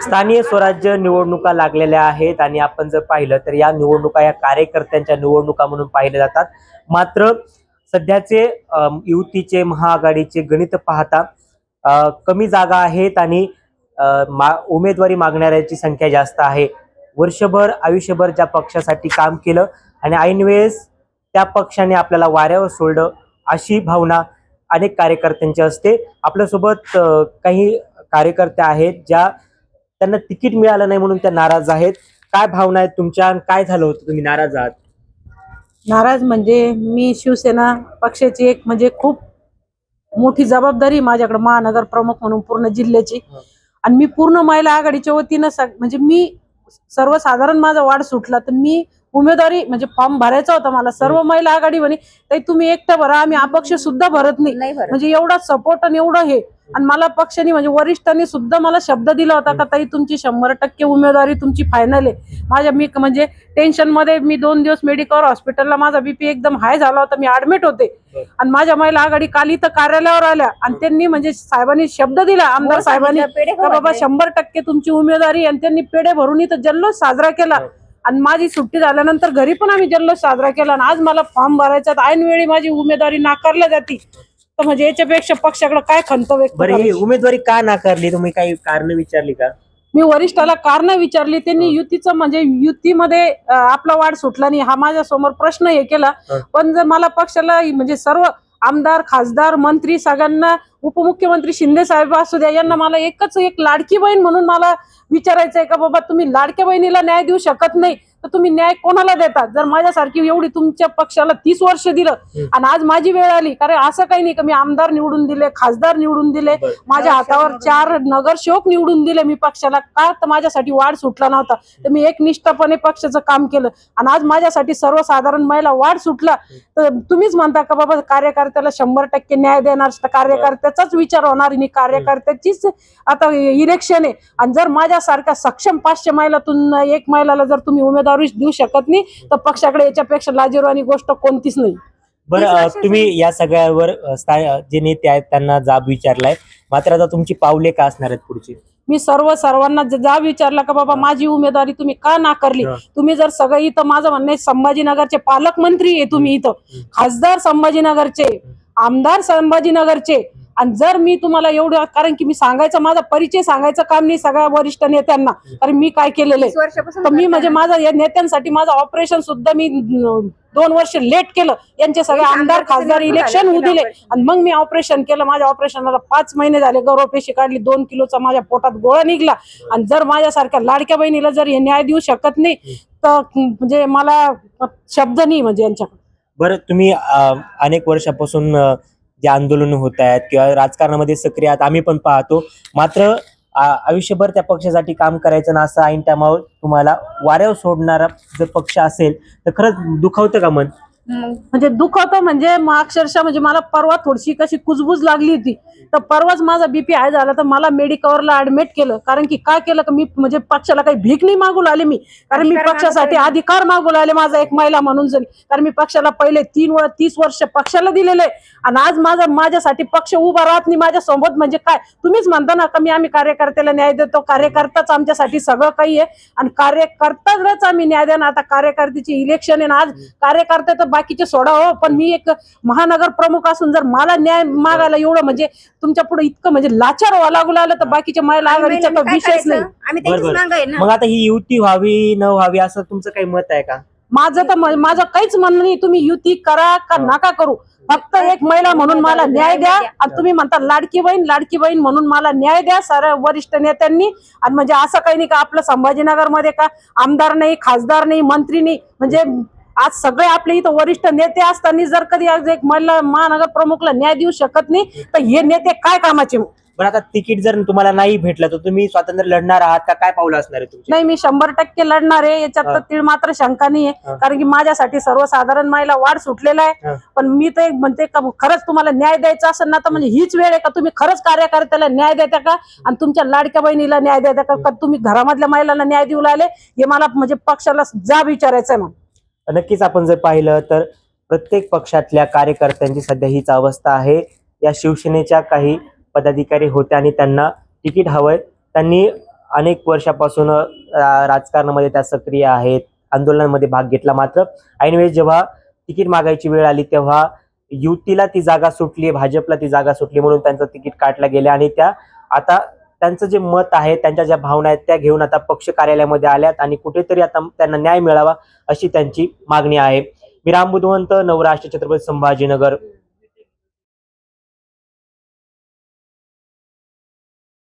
स्थानीय स्वराज्य निवडणुका लागलेल्या आहेत आणि आपण जर पाहिलं तर या निवडणुका या कार्यकर्त्यांच्या निवडणुका म्हणून पाहिल्या जातात. मात्र सध्याचे युतीचे महाआघाडीचे गणित पाहता कमी जागा आहेत आणि मा उमेदवारी मागणाऱ्यांची संख्या जास्त आहे. वर्षभर आयुष्यभर ज्या पक्षासाठी काम केलं आणि ऐनवेळेस त्या पक्षाने आपल्याला वाऱ्यावर सोडलं अशी भावना अनेक कार्यकर्त्यांची असते. आपल्यासोबत काही कार्यकर्ते आहेत ज्या त्यांना तिकीट मिळालं नाही म्हणून त्या नाराज आहेत. काय भावना आहेत तुमच्या आणि काय झालं होतं? तुम्ही नाराज आहात. नाराज म्हणजे मी शिवसेना पक्षाची एक म्हणजे खूप मोठी जबाबदारी माझ्याकडे महानगर प्रमुख म्हणून पूर्ण जिल्ह्याची. आणि मी पूर्ण महिला आघाडीच्या वतीनं म्हणजे मी सर्वसाधारण माझा वाढ सुटला तर मी उमेदवारी म्हणजे फॉर्म भरायचा होता मला सर्व महिला आघाडी म्हणे ताई तुम्ही एकटं भरा आम्ही अपक्ष सुद्धा भरत नाही. म्हणजे एवढा सपोर्ट आणि एवढं हे. आणि मला पक्षाने म्हणजे वरिष्ठांनी सुद्धा मला शब्द दिला होता का ताई तुमची शंभर टक्के उमेदवारी तुमची फायनल आहे. माझ्या मी म्हणजे टेन्शनमध्ये मी दोन दिवस मेडिकल हॉस्पिटलला माझा बीपी एकदम हाय झाला होता मी ऍडमिट होते. आणि माझ्या महिला आघाडी काल इथं कार्यालयावर आल्या आणि त्यांनी म्हणजे साहेबांनी शब्द दिला आमदार हो, साहेबांनी पेढे का बाबा शंभर टक्के तुमची उमेदवारी आणि त्यांनी पेढे भरून इथं जल्लोष साजरा केला. आणि माझी सुट्टी झाल्यानंतर घरी पण आम्ही जल्लोष साजरा केला आणि आज मला फॉर्म भरायचा ऐन वेळी माझी उमेदवारी नाकारल्या जाते. तर म्हणजे याच्यापेक्षा पक्षाकडे काय खंत व्यक्त बरं ही करायची? उमेदवारी का नाकारली? तुम्ही काही कारण विचारली का? मी वरिष्ठाला कारण विचारली. त्यांनी युतीचं म्हणजे युतीमध्ये अं, आपला वाढ सुटला नाही. हा माझ्यासमोर प्रश्न हे केला. हं. पण जर मला पक्षाला म्हणजे सर्व आमदार खासदार मंत्री सगळ्यांना उपमुख्यमंत्री शिंदे साहेब असू द्या यांना मला एकच एक लाडकी बहीण म्हणून मला विचारायचं आहे का बाबा तुम्ही लाडक्या बहिणीला न्याय देऊ शकत नाही. तर तुम्ही न्याय कोणाला देतात जर माझ्यासारखी एवढी तुमच्या पक्षाला तीस वर्ष दिलं. आणि आज माझी वेळ आली कारण असं काही नाही का मी आमदार निवडून दिले खासदार निवडून दिले. माझ्या हातावर चार नगरसेवक निवडून दिले मी पक्षाला. का तर माझ्यासाठी वाढ सुटला नव्हता. तर मी एक निष्ठापणे पक्षाचं काम केलं. आणि आज माझ्यासाठी सर्वसाधारण महिला वाढ सुटला. तर तुम्हीच म्हणता का बाबा कार्यकर्त्याला शंभर टक्के न्याय देणार तर कार्यकर्त्याचाच विचार होणार आणि कार्यकर्त्याचीच आता इलेक्शन आहे. आणि जर माझ्यासारख्या सक्षम पाचशे महिलातून एक महिलाला जर तुम्ही उमेदवारी देऊ शकत नाही. तर पक्षाकडे याच्यापेक्षा लाजीरवाणी गोष्ट कोणतीच नाही. बरं तुम्ही या सगळ्यावर जे नेते आहेत त्यांना जाब विचारलाय. मात्र आता तुमची पावले का असणार आहेत पुढची? मी सर्व सर्वांना ज- जा विचारला का बाबा माझी उमेदवारी तुम्ही का नाकारली. तुम्ही जर सगळं इथं माझं म्हणणं आहे संभाजीनगरचे पालकमंत्री आहे तुम्ही इथं. खासदार संभाजीनगरचे आमदार संभाजीनगरचे आणि जर मी तुम्हाला एवढं कारण की मी सांगायचं माझा परिचय सांगायचं काम नाही सगळ्या वरिष्ठ नेत्यांना. कारण मी काय केलेलं आहे? तर मी म्हणजे. माझं या नेत्यांसाठी माझं ऑपरेशन सुद्धा मी दोन वर्ष लेट केलं. यांचे सगळे एक आमदार खासदार इलेक्शन होऊ दिले. आणि मग मी ऑपरेशन केलं. माझ्या ऑपरेशनाला पाच महिने झाले. गौरवपेशी काढली. दोन किलोचा माझ्या पोटात गोळा निघला. आणि जर माझ्यासारख्या लाडक्या बहिणीला जर हे न्याय देऊ शकत नाही तर म्हणजे मला शब्द नाही म्हणजे यांच्याकडे. बरं तुम्ही अनेक वर्षापासून जे आंदोलन होत आहेत किंवा राजकारणामध्ये सक्रिय आहात आम्ही पण पाहतो. मात्र आयुष्यभर त्या पक्षासाठी काम करायचं ना असं ऐन टायमावर तुम्हाला वाऱ्यावर सोडणारा जर पक्ष असेल तर खरंच दुखावतं का मन? म्हणजे दुखवतं म्हणजे मग अक्षरशः म्हणजे मला परवा थोडीशी कशी कुजबूज लागली होती. तर परवाच माझा बीपी हाय झाला तर मला मेडिकवरला ऍडमिट केलं. कारण की काय केलं का मी म्हणजे पक्षाला काही भीक नाही मागू लागले मी. कारण मी पक्षासाठी अधिकार मागू लागले माझा एक महिला म्हणून जरी. कारण मी पक्षाला पहिले तीन व तीस वर्ष पक्षाला दिलेले. आणि आज माझा माझ्यासाठी पक्ष उभा राहत नाही माझ्या सोबत म्हणजे काय? तुम्हीच म्हणता ना का मी आम्ही कार्यकर्त्याला न्याय देतो? कार्यकर्ताच आमच्यासाठी सगळं काही आहे. आणि कार्यकर्ताच आम्ही न्याय देणार. आता कार्यकर्त्याची इलेक्शन आहे ना आज कार्यकर्ते तर बाकीचे सोडा हो पण मी एक महानगर प्रमुख असून जर मला न्याय मागायला एवढं म्हणजे तुमच्यापुढे इतकं म्हणजे लाचार व्हावं लागू लागलं तर बाकीच्या महिला आम्ही आघाडीचा तर विषयच नाही? आम्ही त्यांचीच. मागं आहे ना. मग आता ही युती व्हावी न व्हावी असं तुमचं काही मत आहे का? माझं तर म- माझं काहीच म्हणणं नाही तुम्ही युती करा का हा. नका करू. फक्त एक महिला म्हणून मला न्याय द्या. आणि तुम्ही म्हणता लाडकी बहीण लाडकी बहीण म्हणून मला न्याय द्या साऱ्या वरिष्ठ नेत्यांनी. आणि म्हणजे असं काही नाही का आपलं संभाजीनगरमध्ये का आमदार नाही खासदार नाही मंत्री नाही. म्हणजे आज सगळे आपले इथं वरिष्ठ नेते असताना जर कधी आज एक महिला महानगर प्रमुखला न्याय देऊ शकत नाही तर हे नेते काय कामाचे? मग? बरं आता तिकीट जर तुम्हाला नाही भेटलं तर तुम्ही स्वातंत्र्य लढणार आहात का? काय पावलं असणार आहे तुमची? नाही मी शंभर टक्के लढणार आहे. याच्यात तर. तीळ मात्र शंका नाही हा. आहे कारण की माझ्यासाठी सर्वसाधारण महिला वाढ सुटलेला हा. आहे पण मी तर एक म्हणते का खरंच तुम्हाला न्याय द्यायचा असेल ना तर म्हणजे हीच वेळ आहे का? तुम्ही खरंच कार्यकर्त्याला न्याय देता का? आणि तुमच्या लाडक्या बहिणीला न्याय देता का? का तुम्ही घरामधल्या महिलांना न्याय देऊ लागले? हे मला म्हणजे पक्षाला जा विचारायचं आहे मग नक्कीच आपण जर पाहिलं तर प्रत्येक पक्षातल्या कार्यकर्त्यांची सध्या हीच अवस्था आहे. या शिवसेनेच्या काही पदाधिकारी होत्या आणि त्यांना तिकीट हवंय. त्यांनी अनेक वर्षापासून राजकारणामध्ये त्या सक्रिय आहेत. आंदोलनामध्ये भाग घेतला मात्र. ऐनवेळेस जेव्हा तिकीट मागायची वेळ आली तेव्हा युतीला ती जागा सुटली भाजपला ती जागा सुटली म्हणून त्यांचं तिकीट काटलं गेलं आणि त्या आता त्यांचं जे मत आहे त्यांच्या ज्या भावना आहेत त्या घेऊन आता पक्ष कार्यालयामध्ये आल्यात आणि कुठेतरी आता त्यांना न्याय मिळावा अशी त्यांची मागणी आहे. मी राम बुधवंत नवराष्ट्र छत्रपती संभाजीनगर.